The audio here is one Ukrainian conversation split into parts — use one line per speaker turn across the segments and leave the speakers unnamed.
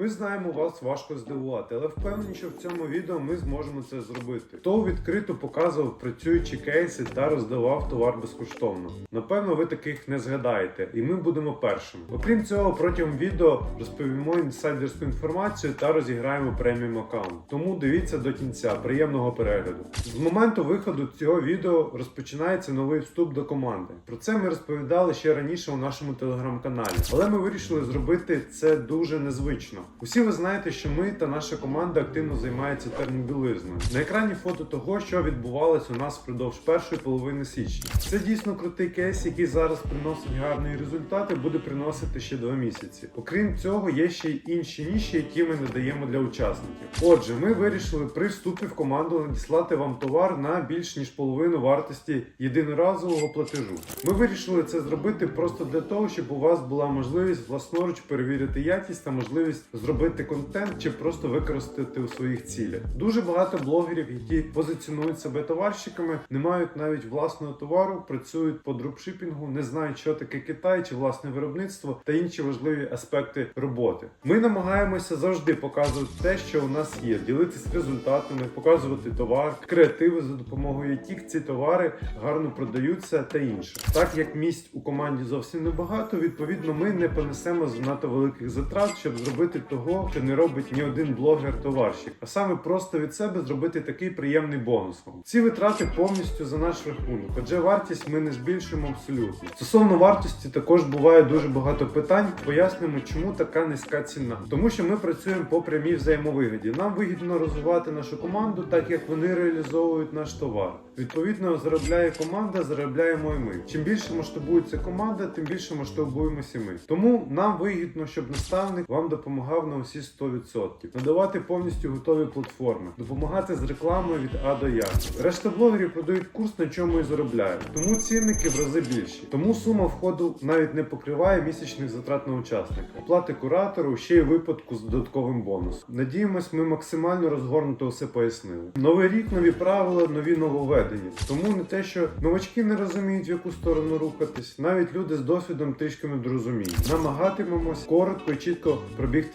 Ми знаємо, вас важко здивувати, але впевнені, що в цьому відео ми зможемо це зробити. Хто відкрито показував працюючі кейси та роздавав товар безкоштовно. Напевно, ви таких не згадаєте, і ми будемо першими. Окрім цього, протягом відео розповімо інсайдерську інформацію та розіграємо преміум аккаунт. Тому дивіться до кінця. Приємного перегляду. З моменту виходу цього відео розпочинається новий вступ до команди. Про це ми розповідали ще раніше у нашому телеграм-каналі, але ми вирішили зробити це дуже незвично. Усі ви знаєте, що ми та наша команда активно займається термобілизною. На екрані фото того, що відбувалось у нас впродовж першої половини січня. Це дійсно крутий кейс, який зараз приносить гарні результати, буде приносити ще два місяці. Окрім цього, є ще й інші ніші, які ми надаємо для учасників. Отже, ми вирішили при вступі в команду надіслати вам товар на більш ніж половину вартості єдиноразового платежу. Ми вирішили це зробити просто для того, щоб у вас була можливість власноруч перевірити якість та можливість зробити контент чи просто використати у своїх цілях. Дуже багато блогерів, які позиціонують себе товарщиками, не мають навіть власного товару, працюють по дропшипінгу, не знають, що таке Китай чи власне виробництво та інші важливі аспекти роботи. Ми намагаємося завжди показувати те, що у нас є, ділитися результатами, показувати товар, креативи за допомогою яких ці товари гарно продаються та інше. Так як місць у команді зовсім небагато, відповідно, ми не понесемо занадто великих затрат, щоб зробити того, що не робить ні один блогер-товарщик, а саме просто від себе зробити такий приємний бонус. Ці витрати повністю за наш рахунок, адже вартість ми не збільшуємо абсолютно. Стосовно вартості також буває дуже багато питань. Пояснюємо, чому така низька ціна. Тому що ми працюємо по прямій взаємовигоді. Нам вигідно розвивати нашу команду, так як вони реалізовують наш товар. Відповідно, заробляє команда, заробляємо і ми. Чим більше масштабується команда, тим більше масштабуємося ми. Тому нам вигідно, щоб наставник вам допомагав на усі 100%. Надавати повністю готові платформи, допомагати з рекламою від А до Я. Решта блогерів продають курс, на чому і заробляють. Тому цінники в рази більші. Тому сума входу навіть не покриває місячних затрат на учасника. Оплати куратору ще й випадку з додатковим бонусом. Надіємось, ми максимально розгорнуто все пояснили. Новий рік, нові правила, нові нововведення. Тому не те, що новачки не розуміють, в яку сторону рухатись, навіть люди з досвідом трішки не зрозуміють. Намагатимемось коротко і чітко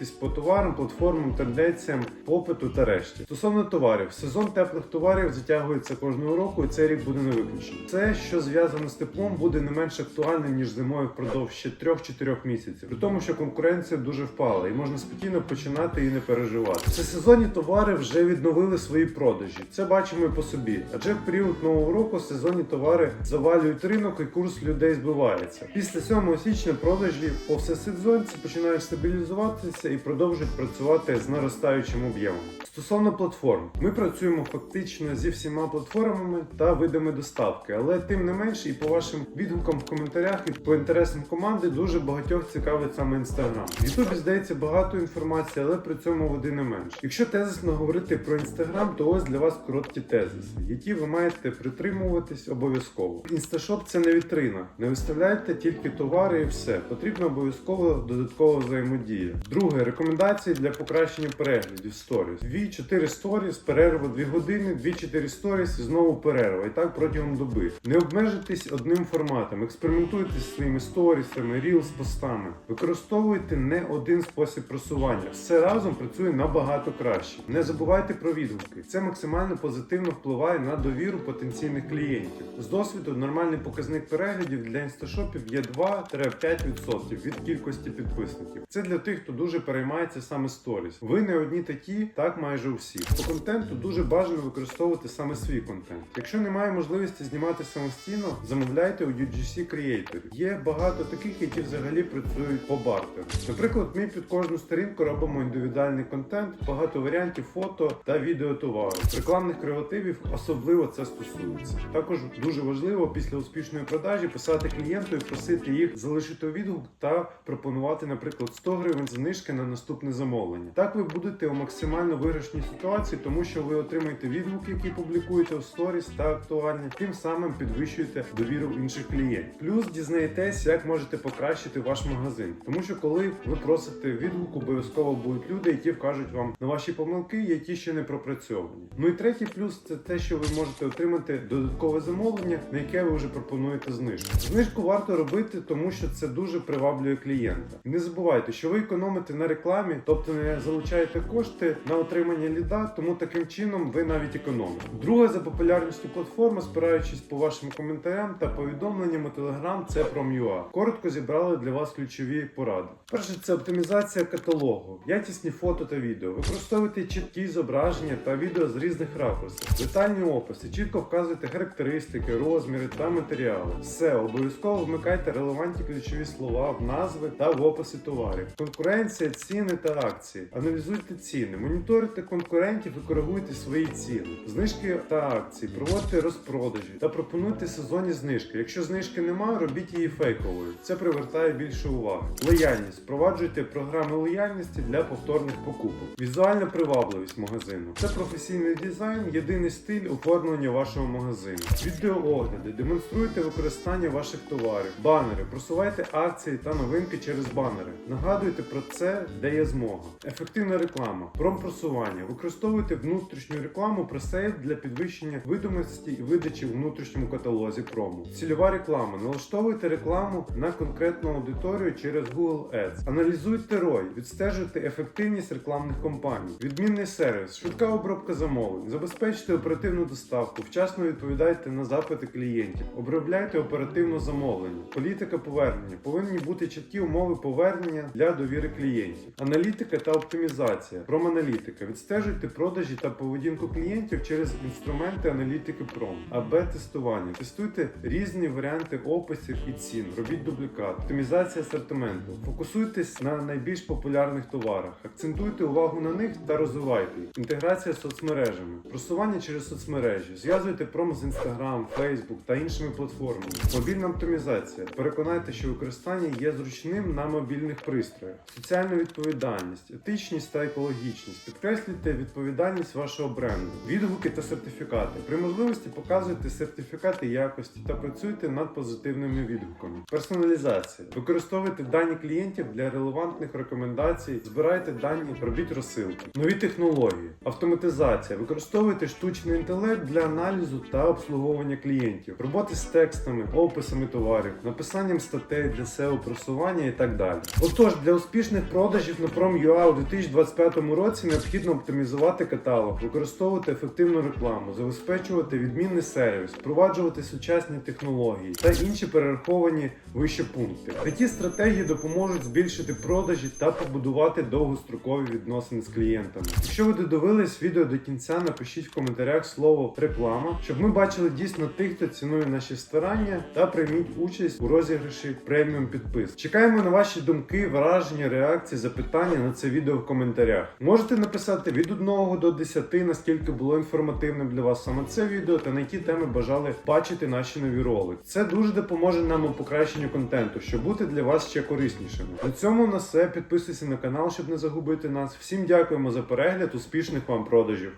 пробігтись по товарам, платформам, тенденціям, попиту та решті. Стосовно товарів, сезон теплих товарів затягується кожного року, і цей рік буде не виключення. Це, що зв'язано з теплом, буде не менш актуальним ніж зимою впродовж ще 3-4 місяців. При тому, що конкуренція дуже впала, і можна спокійно починати і не переживати. Всесезонні товари вже відновили свої продажі. Це бачимо і по собі. Адже в період нового року сезонні товари завалюють ринок і курс людей збивається. Після 7 січня продажі по всесезонці починають стабілізуватися і продовжують працювати з наростаючим об'ємом. Стосовно платформ, ми працюємо фактично зі всіма платформами та видами доставки, але тим не менше, і по вашим відгукам в коментарях і по інтересам команди дуже багатьох цікавить саме інстаграм. В Ютубі здається багато інформації, але при цьому води не менше. Якщо тезисно говорити про інстаграм, то ось для вас короткі тезиси, які ви маєте притримуватись обов'язково. Інсташоп це не вітрина. Не виставляйте тільки товари і все. Потрібна обов'язково додаткова взаємодія. Друге рекомендації для покращення переглядів сторіс. 2-4 сторіс, перерва 2 години, 2-4 сторіс і знову перерва. І так протягом доби. Не обмежуйтесь одним форматом, експериментуйте зі своїми сторісами, рілс, постами. Використовуйте не один спосіб просування. Все разом працює набагато краще. Не забувайте про відгуки. Це максимально позитивно впливає на довіру потенційних клієнтів. З досвіду нормальний показник переглядів для інсташопів є 2-5% від кількості підписників. Це для тих, хто дуже переймається саме сторіс. Ви не одні такі, так майже усі. По контенту дуже бажано використовувати саме свій контент. Якщо немає можливості знімати самостійно, замовляйте у UGC креаторів. Є багато таких, які взагалі працюють по бартеру. Наприклад, ми під кожну сторінку робимо індивідуальний контент, багато варіантів фото та відео товару. Рекламних креативів особливо це стосується. Також дуже важливо після успішної продажі писати клієнту і просити їх залишити відгук та пропонувати, наприклад, 100 гривень знижки на наступне замовлення. Так ви будете у максимально виграшній ситуації, тому що ви отримаєте відгук, який публікуєте у сторіс та актуальні, тим самим підвищуєте довіру інших клієнтів. Плюс дізнаєтесь, як можете покращити ваш магазин, тому що коли ви просите відгук, обов'язково будуть люди, які вкажуть вам на ваші помилки, які ще не пропрацьовані. Ну і третій плюс це те, що ви можете отримати додаткове замовлення, на яке ви вже пропонуєте знижку. Знижку варто робити, тому що це дуже приваблює клієнта. Не забувайте, що ви економите на рекламі, тобто не залучаєте кошти на отримання ліда, тому таким чином ви навіть економите. Друга за популярністю платформа, спираючись по вашим коментарям та повідомленням у Telegram, це Prom.ua. Коротко зібрали для вас ключові поради. Перше, це оптимізація каталогу, якісні фото та відео. Використовуйте чіткі зображення та відео з різних ракурсів, детальні описи, чітко вказуйте характеристики, розміри та матеріали. Все, обов'язково вмикайте релевантні ключові слова в назви та в описи товарів. Конкуренція, ціни та акції. Аналізуйте ціни, моніторите конкурентів і коригуйте свої ціни. Знижки та акції, проводьте розпродажі та пропонуйте сезонні знижки. Якщо знижки немає, робіть її фейковою. Це привертає більше уваги. Лояльність. Впроваджуйте програми лояльності для повторних покупок. Візуальна привабливість магазину. Це професійний дизайн, єдиний стиль оформлення вашого магазину. Відеоогляди. Демонструйте використання ваших товарів, банери, просувайте акції та новинки через банери. Нагадуйте про це, де є змога. Ефективна реклама, промпросування. Використовуйте внутрішню рекламу пресейл для підвищення видимості і видачі у внутрішньому каталозі промо. Цільова реклама. Налаштовуйте рекламу на конкретну аудиторію через Google Ads. Аналізуйте ROI, відстежуйте ефективність рекламних кампаній. Відмінний сервіс, швидка обробка замовлень. Забезпечте оперативну доставку, вчасно відповідайте на запити клієнтів, обробляйте оперативно замовлення. Політика повернення. Повинні бути чіткі умови повернення для довіри клієнтів. Аналітика та оптимізація. Проманалітика. Відстежуйте продажі та поведінку клієнтів через інструменти аналітики Пром. АБ тестування. Тестуйте різні варіанти описів і цін. Робіть дублікат. Оптимізація асортименту. Фокусуйтесь на найбільш популярних товарах. Акцентуйте увагу на них та розвивайте їх. Інтеграція з соцмережами. Просування через соцмережі. Зв'язуйте пром з Instagram, Facebook та іншими платформами. Мобільна оптимізація. Переконайте, що використання є зручним на мобільних пристроях. Соціальна відповідальність, етичність та екологічність. Підкреслюйте відповідальність вашого бренду. Відгуки та сертифікати. При можливості показуйте сертифікати якості та працюйте над позитивними відгуками. Персоналізація. Використовуйте дані клієнтів для релевантних рекомендацій, збирайте дані, робіть розсилки. Нові технології. Автоматизація. Використовуйте штучний інтелект для аналізу та обслуговування клієнтів, роботи з текстами, описами товарів, написанням статей для SEO просування і так далі. Отож, для успішних продажів на Prom.ua у 2025 році необхідно оптимізувати каталог, використовувати ефективну рекламу, забезпечувати відмінний сервіс, впроваджувати сучасні технології та інші перераховані вище пункти. Такі стратегії допоможуть збільшити продажі та побудувати довгострокові відносини з клієнтами. Якщо ви додивились відео до кінця, напишіть в коментарях слово реклама, щоб ми бачили дійсно тих, хто цінує наші старання, та прийміть участь у розіграші преміум підпис. Чекаємо на ваші думки, враження, реакції, запитання на це відео в коментарях. Можете написати від 1 до 10, наскільки було інформативним для вас саме це відео та на які теми бажали бачити наші нові ролики. Це дуже допоможе нам у покращенню контенту, щоб бути для вас ще кориснішими. На цьому на все. Підписуйся на канал, щоб не загубити нас. Всім дякуємо за перегляд, успішних вам продажів.